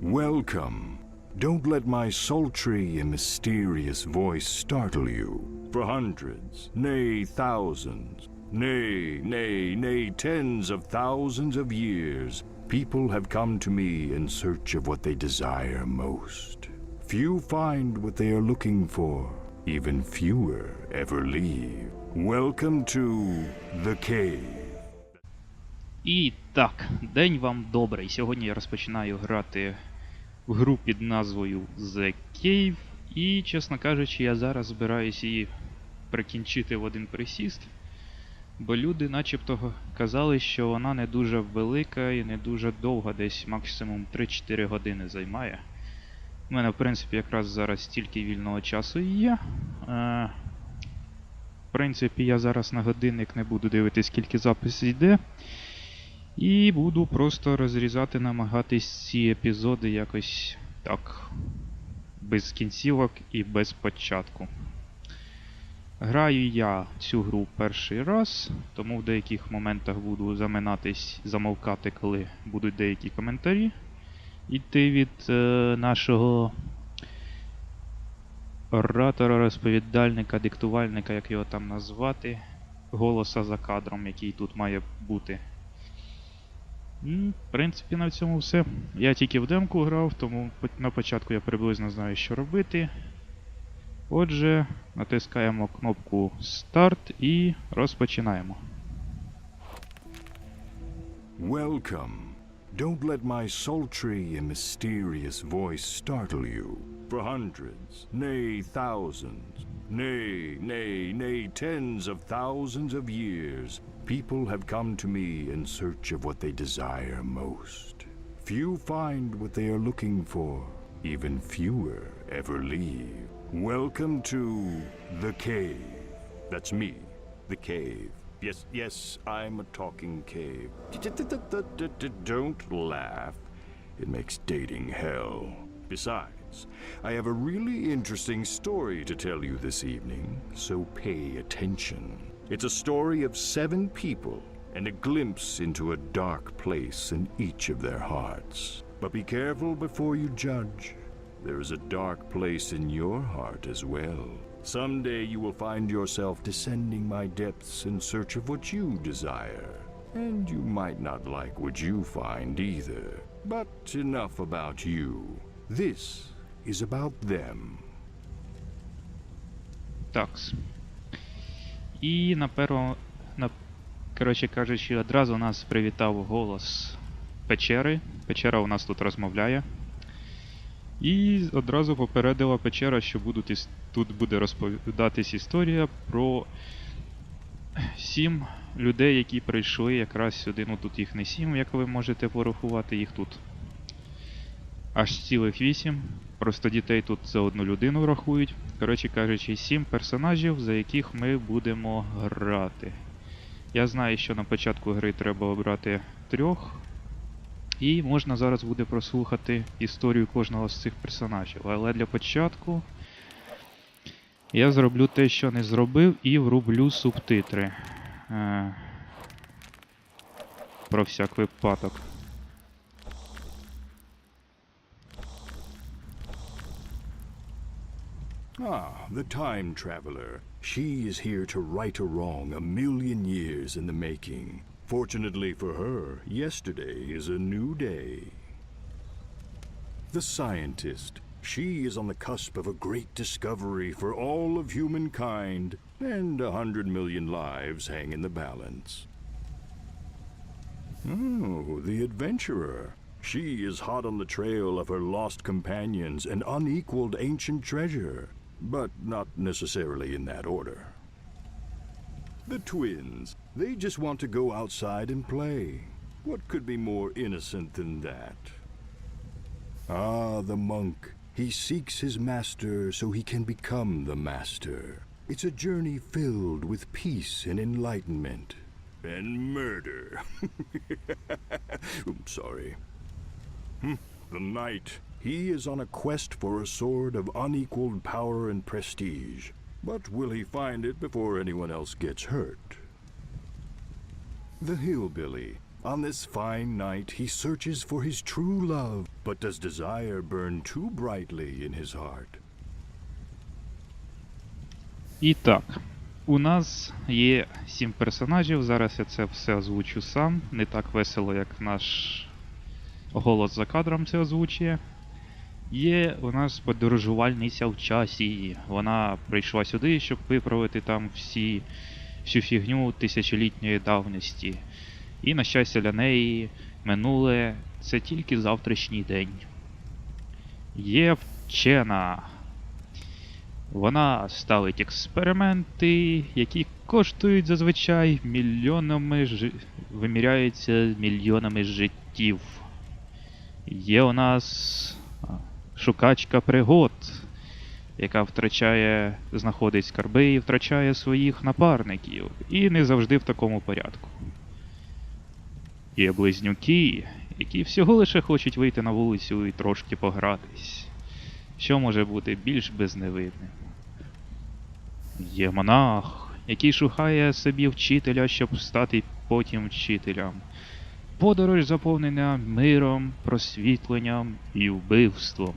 Welcome. Don't let my sultry and mysterious voice startle you. For hundreds, nay, thousands, nay, nay, nay, tens of thousands of years, people have come to me in search of what they desire most. Few find what they are looking for, even fewer ever leave. Welcome to the cave. І так, день вам добрий. Сьогодні я розпочинаю грати в гру під назвою The Cave. І, чесно кажучи, я зараз збираюсь її прикінчити в один присіст. Бо люди начебто казали, що вона не дуже велика і не дуже довга, десь максимум 3-4 години займає. У мене, в принципі, якраз зараз стільки вільного часу і є. Е, в принципі, я зараз на годинник не буду дивитися, скільки запис йде. І буду просто розрізати, намагатись ці епізоди якось так. Без кінцівок і без початку. Граю я цю гру перший раз, тому в деяких моментах буду заминатись, замовкати, коли будуть деякі коментарі. Іти від е, нашого оратора, розповідальника, диктувальника, як його там назвати, голоса за кадром, який тут має бути. М, В принципі, на цьому все. Я тільки в демку грав, тому на початку я приблизно знаю, що робити. Отже, натискаємо кнопку Старт і розпочинаємо. Welcome. Don't let my sultry and mysterious voice startle you. For hundreds, nay, thousands, nay, nay, nay, tens of thousands of years, people have come to me in search of what they desire most. Few find what they are looking for, even fewer ever leave. Welcome to the cave. That's me, the cave. Yes, yes, I'm a talking cave. Don't laugh. It makes dating hell. Besides, I have a really interesting story to tell you this evening, so pay attention. It's a story of seven people and a glimpse into a dark place in each of their hearts. But be careful before you judge. There is a dark place in your heart as well. Someday you will find yourself descending my depths in search of what you desire. And you might not like what you find either. But enough about you. This is about them. Такс. І на перво, на, коротше кажучи, одразу нас привітав голос печери. Печера у нас тут розмовляє. І одразу попередила печера, що будуть тут буде розповідатись історія про сім людей, які прийшли якраз сюди. Ну тут їх не сім, як ви можете порахувати, їх тут аж цілих вісім. Просто дітей тут за одну людину рахують. Коротше кажучи, сім персонажів, за яких ми будемо грати. Я знаю, що на початку гри треба обрати трьох. І можна зараз буде прослухати історію кожного з цих персонажів. Але для початку я зроблю те, що не зробив, і врублю субтитри. Е, про всяк випадок. Ah, the time traveler. She is here to right a wrong a million years in the making. Fortunately for her, yesterday is a new day. The scientist. She is on the cusp of a great discovery for all of humankind, and a hundred million lives hang in the balance. Oh, the adventurer. She is hot on the trail of her lost companions and unequaled ancient treasure, but not necessarily in that order. The twins. They just want to go outside and play. What could be more innocent than that? Ah, the monk. He seeks his master so he can become the master. It's a journey filled with peace and enlightenment. And murder. I'm sorry. Hmm, The knight. He is on a quest for a sword of unequaled power and prestige. But will he find it before anyone else gets hurt? The hillbilly. On this fine night, he searches for his true love. But does desire burn too brightly in his heart? І так, у нас є сім персонажів. Зараз я це все озвучу сам. Не так весело, як наш голос за кадром це озвучує. Є у нас подорожувальниця в часі. Вона прийшла сюди, щоб виправити там всі, всю фігню тисячолітньої давності. І, на щастя, для неї минуле це тільки завтрашній день. Є вчена. Вона ставить експерименти, які коштують зазвичай мільйонами жи... виміряються мільйонами життів. Є у нас шукачка пригод, яка втрачає, знаходить скарби і втрачає своїх напарників. І не завжди в такому порядку. Є близнюки, які всього лише хочуть вийти на вулицю і трошки погратись. Що може бути більш безневидним? Є монах, який шукає собі вчителя, щоб стати потім вчителем. Подорож заповнена миром, просвітленням і вбивством.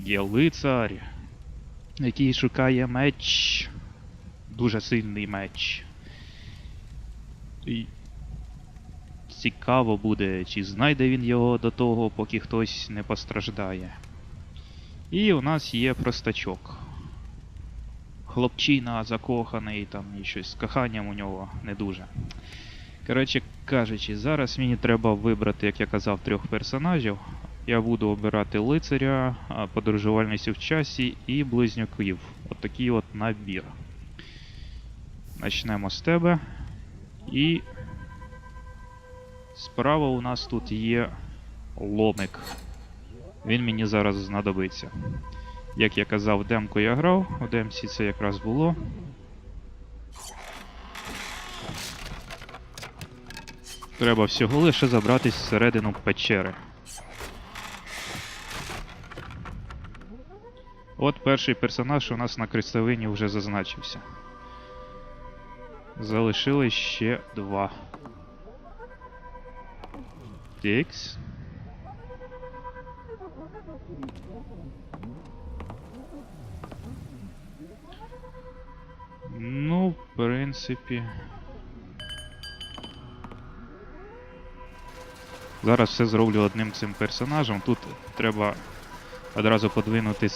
Є лицар, який шукає меч. Дуже сильний меч. І цікаво буде, чи знайде він його до того, поки хтось не постраждає. І у нас є простачок. Хлопчина закоханий, там і щось з коханням у нього не дуже. Коротше кажучи, зараз мені треба вибрати, як я казав, трьох персонажів. Я буду обирати лицаря, а, подорожувальницю в часі і близнюків. От от набір. Почнемо з тебе. І справа у нас тут є ломик. Він мені зараз знадобиться. Як я казав, демку я грав, у демці це якраз було. Треба всього лише забратись всередину печери. От перший персонаж у нас на крестовині вже зазначився. Залишилось ще два. Тікс. Ну, в принципі. Зараз все зроблю одним цим персонажем. Тут треба одразу подвинути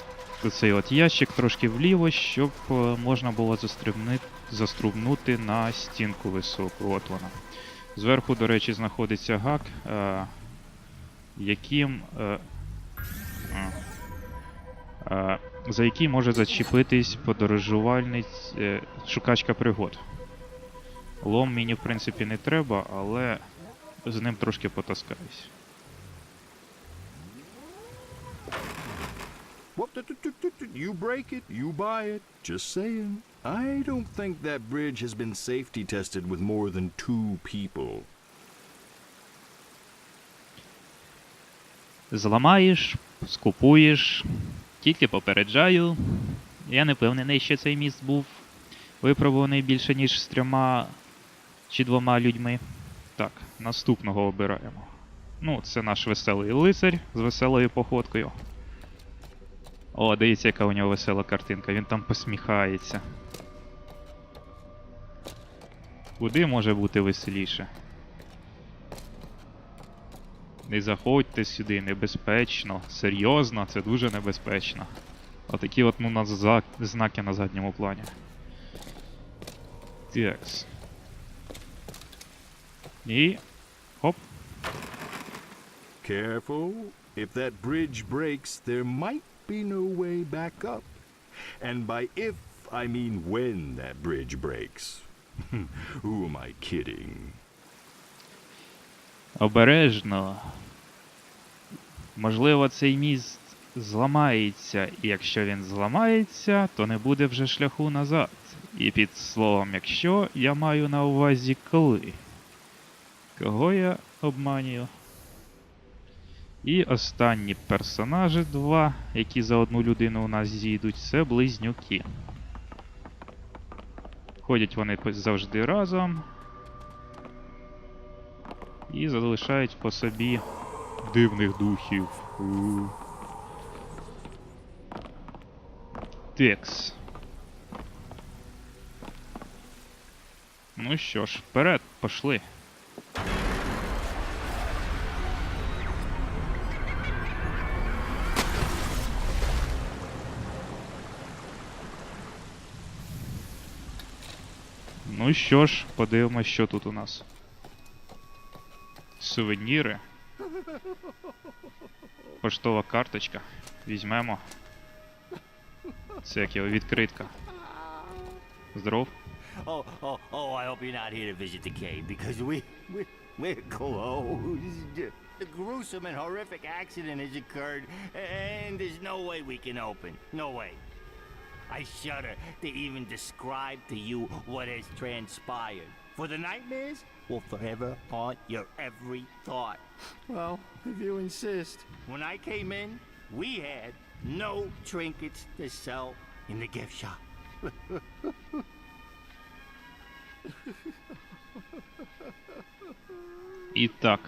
цей от ящик трошки вліво, щоб е, можна було заструбнути на стінку високу. От вона. Зверху, до речі, знаходиться гак, е, яким. Е, е, за який може зачепитись подорожувальниць е, шукачка пригод. Лом мені, в принципі, не треба, але з ним трошки потаскаюсь. You break it, you buy it. Just saying. I don't think that bridge has been safety tested with more than two people. Зламаєш, скупуєш. Тільки попереджаю. Я не впевнений, що цей міст був випробуваний більше, ніж з трьома чи двома людьми. Так, наступного обираємо. Ну, це наш веселий лицар з веселою походкою. О, дивіться, яка у нього весела картинка, він там посміхається. Куди може бути веселіше? Не заходьте сюди, небезпечно. Серйозно, це дуже небезпечно. Отакі от ну, у нас знаки на задньому плані. Текс. І. Хоп. Careful. If that bridge breaks, there might be no way back up. And by if, I mean when that bridge breaks. Who am I kidding? Обережно. Можливо, цей міст зламається, і якщо він зламається, то не буде вже шляху назад. І під словом якщо я маю на увазі коли. Кого я обманюю? І останні персонажі два, які за одну людину у нас зійдуть, це близнюки. Ходять вони завжди разом. І залишають по собі дивних духів. Текс. Ну що ж, вперед, пошли. Ну що ж, подивимось, що тут у нас. Сувеніри. Поштова карточка. Візьмемо. Це як його відкритка. Здоров. Oh, oh, oh, way we can open. No way. I shudder to even describe to you what has transpired. For the nightmares will forever haunt your every thought. Well, if you insist. When I came in, we had no trinkets to sell in the gift shop. І так.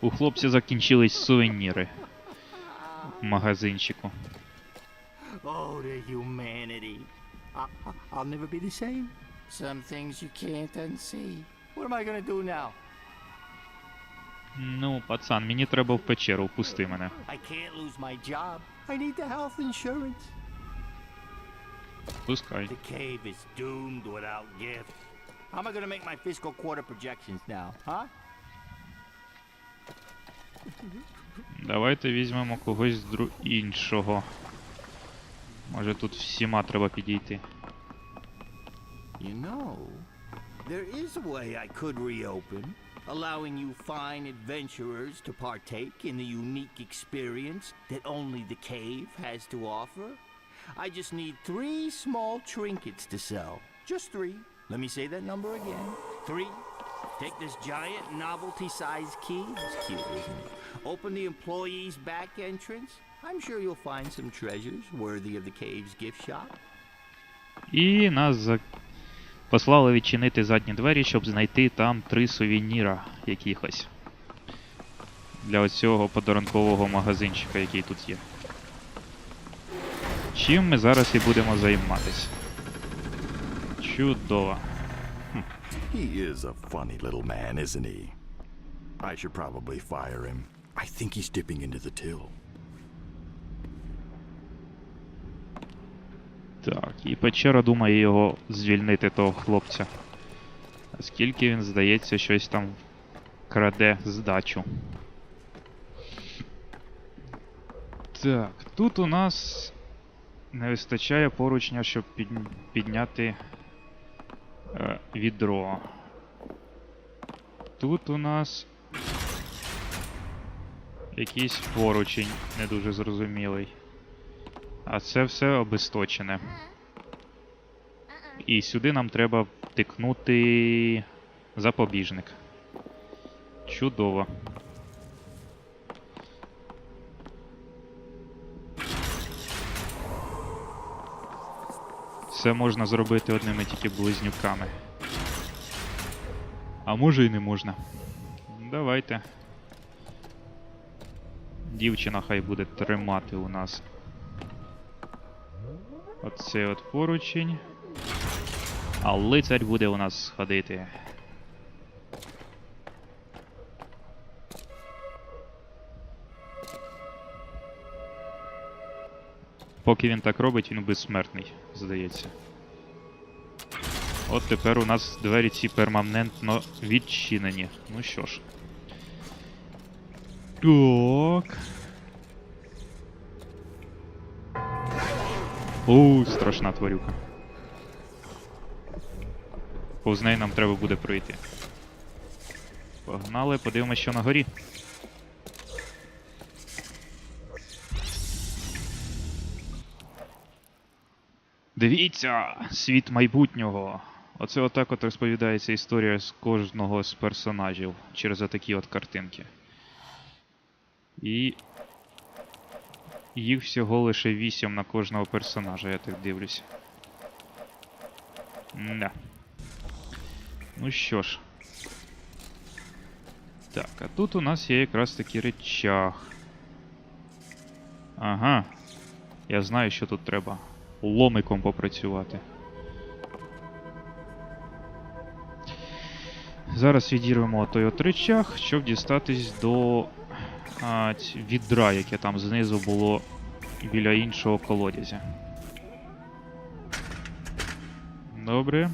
У хлопця закінчились сувеніри. В магазинчику. Oh, the humanity. I, I, I'll never be the same. Some things you can't unsee. What am I gonna do now? Ну, пацан, мені треба в печеру, впусти мене. I can't lose my job. I need the health insurance. Пускай. The cave is doomed without gifts. How am I gonna make my fiscal quarter projections now, huh? Давайте візьмемо когось з дру... іншого. Може тут всіма треба підійти. You know, there is a way I could reopen, allowing you fine adventurers to partake in the unique experience that only the cave has to offer. I just need three small trinkets to sell. Just three. Let me say that number again. Three. Take this giant novelty sized key. It's cute, isn't it? Open the employee's back entrance. I'm sure you'll find some treasures worthy of the cave's gift shop. І нас за... послали відчинити задні двері, щоб знайти там три сувеніра якихось. Для оцього подарункового магазинчика, який тут є. Чим ми зараз і будемо займатися. Чудово. He is a funny little man, isn't he? I should probably fire him. I think he's dipping into the till. Так, і печера думає його звільнити того хлопця. Оскільки він, здається, щось там краде здачу. Так, тут у нас не вистачає поручня, щоб під... підняти е, відро. Тут у нас якийсь поручень не дуже зрозумілий. А це все обесточене. І сюди нам треба втикнути запобіжник. Чудово. Все можна зробити одними тільки близнюками. А може і не можна. Давайте. Дівчина хай буде тримати у нас Оцей от поручень. А лицарь буде у нас ходити. Поки він так робить, він безсмертний, здається. От тепер у нас двері ці перманентно відчинені. Ну що ж. Так. Ууу, страшна тварюка. Повз неї нам треба буде пройти. Погнали, подивимось, що на горі. Дивіться! Світ майбутнього. Оце отак от розповідається історія з кожного з персонажів через отакі от картинки. І їх всього лише 8 на кожного персонажа, я так дивлюсь. Да. Ну що ж. Так, а тут у нас є якраз таки речах. Ага. Я знаю, що тут треба. Ломиком попрацювати. Зараз відірвемо той от речах, щоб дістатись до а, відра, яке там знизу було біля іншого колодязя. Добре.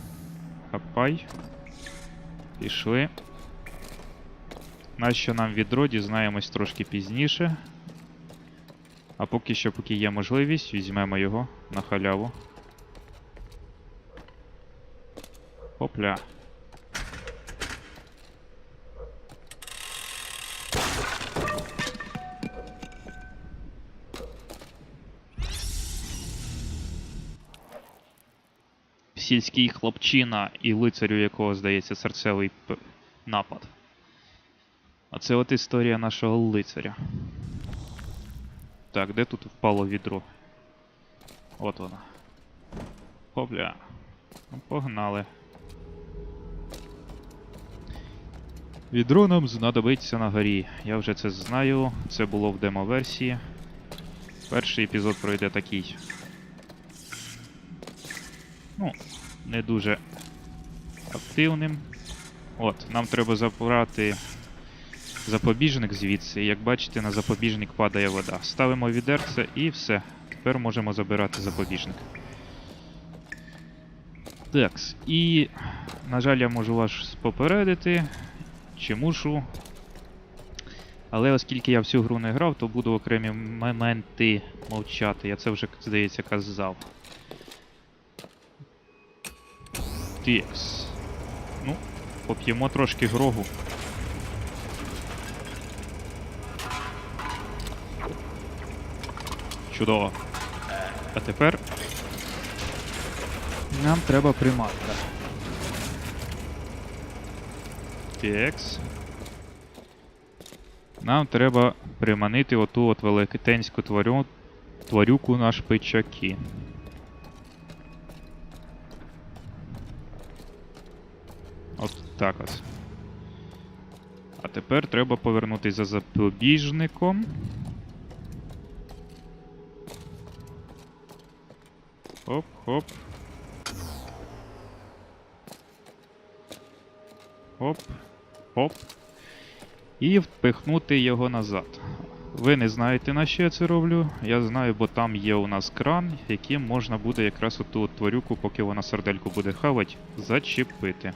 Хапай. Пішли. Нащо нам відро, дізнаємось трошки пізніше. А поки що, поки є можливість, візьмемо його на халяву. Опля. Сільський хлопчина і лицарю якого, здається, серцевий напад. Оце от історія нашого лицаря. Так, де тут впало відро? От воно. Хопля. Ну, погнали. Відро нам знадобиться на горі. Я вже це знаю. Це було в демо-версії. Перший епізод пройде такий. Ну, не дуже активним. От, нам треба забрати запобіжник звідси. Як бачите, на запобіжник падає вода. Ставимо відерце і все. Тепер можемо забирати запобіжник. Такс. І, на жаль, я можу вас попередити. Чи мушу. Але оскільки я всю гру не грав, то буду окремі моменти мовчати. Я це вже, здається, казав. Текс. Ну, поп'ємо трошки грогу. Чудово. А тепер. Нам треба приматка. Текс. Нам треба приманити оту от великетенську тварю, тварюку на шпичаки. Так ось. А тепер треба повернутися за запобіжником. Хоп, хоп. Хоп, хоп. І впихнути його назад. Ви не знаєте, на що я це роблю. Я знаю, бо там є у нас кран, яким можна буде якраз оту от тварюку, поки вона сардельку буде хавать, зачепити.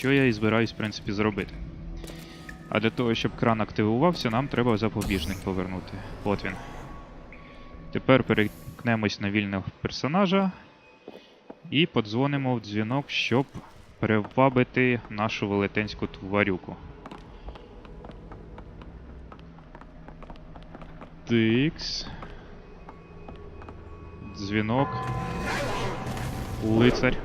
Що я і збираюсь, в принципі, зробити. А для того, щоб кран активувався, нам треба запобіжник повернути. От він. Тепер перекнемось на вільного персонажа і подзвонимо в дзвінок, щоб привабити нашу велетенську тварюку. Тикс. Дзвінок. Лицарь.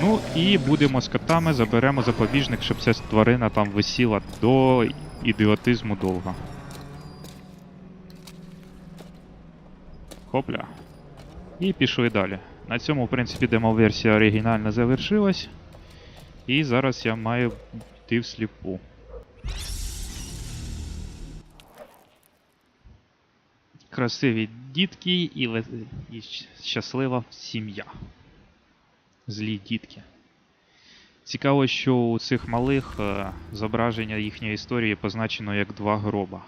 Ну і будемо з котами, заберемо запобіжник, щоб ця тварина там висіла до ідіотизму довго. Хопля. І пішли далі. На цьому, в принципі, демо-версія оригінальна завершилась. І зараз я маю йти всліпу. Красиві дітки і, і щаслива сім'я. Злі дітки. Цікаво, що у цих малих е, зображення їхньої історії позначено як два гроба.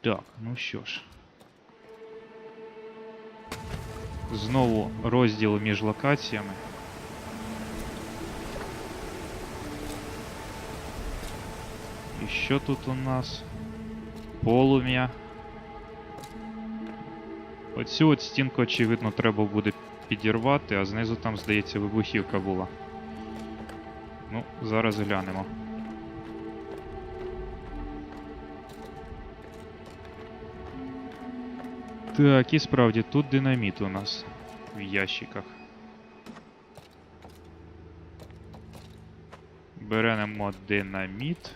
Так, ну що ж. Знову розділ між локаціями. І що тут у нас? Полум'я. Оцю от стінку, очевидно, треба буде підірвати, а знизу там, здається, вибухівка була. Ну, зараз глянемо. Так, і справді, тут динаміт у нас в ящиках. Беремо динаміт.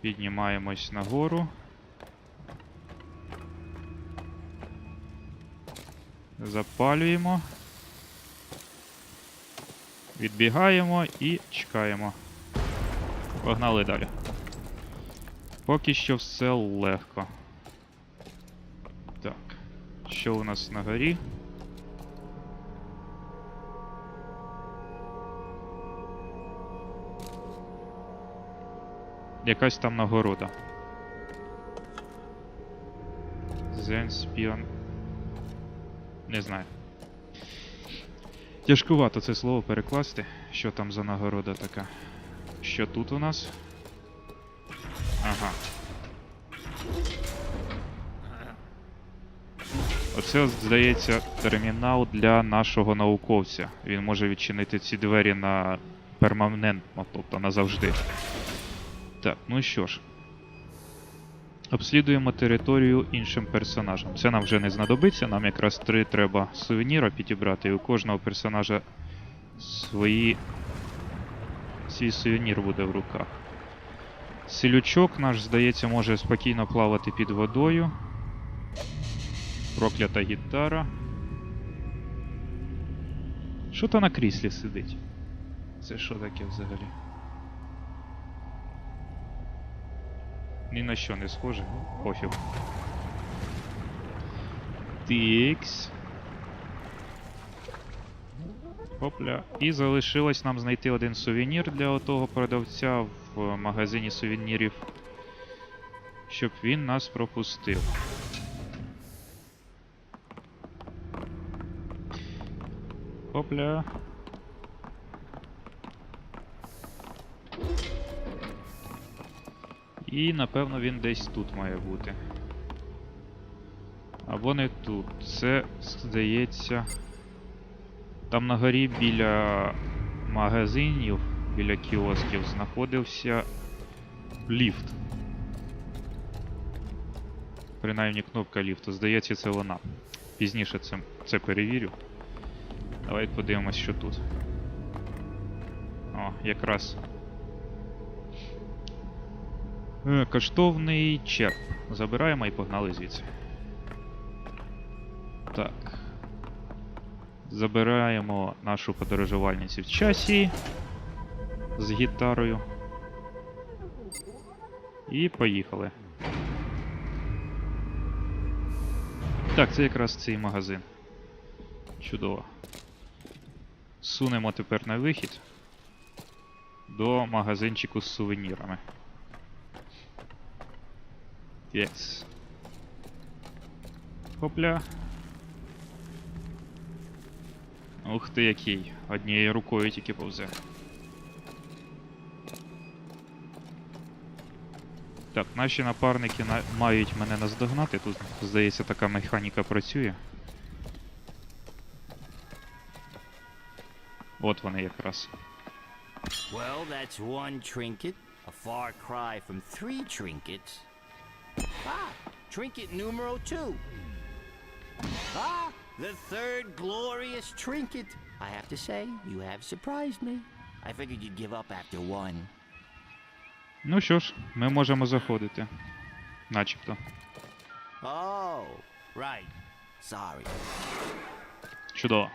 Піднімаємось нагору. Запалюємо. Відбігаємо і чекаємо. Погнали далі. Поки що все легко. Так. Що у нас на горі? Якась там нагорода. Зенспіон. Не знаю. Тяжкувато це слово перекласти. Що там за нагорода така? Що тут у нас? Ага. Оце, здається, термінал для нашого науковця. Він може відчинити ці двері на перманентно, тобто назавжди. Так, ну що ж. Обслідуємо територію іншим персонажам. Це нам вже не знадобиться, нам якраз три треба сувеніра підібрати, і у кожного персонажа свої... свій сувенір буде в руках. Селючок наш, здається, може спокійно плавати під водою. Проклята гітара. Що то на кріслі сидить? Це що таке взагалі? Ні на що не схоже. Пофіг. Тікс. Хопля. І залишилось нам знайти один сувенір для отого продавця в магазині сувенірів. Щоб він нас пропустив. Хопля. І напевно він десь тут має бути. Або не тут. Це, здається. Там на горі біля магазинів, біля кіосків, знаходився ліфт. Принаймні кнопка ліфту. Здається, це вона. Пізніше це, це перевірю. Давай подивимось, що тут. О, якраз. Е, Коштовний черп. Забираємо і погнали звідси. Так. Забираємо нашу подорожувальницю в часі з гітарою. І поїхали. Так, це якраз цей магазин. Чудово. Сунемо тепер на вихід до магазинчику з сувенірами. Yes. Хопля. Ух ти який. Однією рукою тільки повзе. Так, наші напарники на... мають мене наздогнати. Тут, здається, така механіка працює. От вони якраз. Well, that's one trinket, a far cry from three trinkets. Ah, trinket numero two. Ah, the third glorious trinket. I have to say, you have surprised me. I figured you'd give up after one. Ну що ж, ми можемо заходити. Начебто. Oh, right. Sorry. Чудово.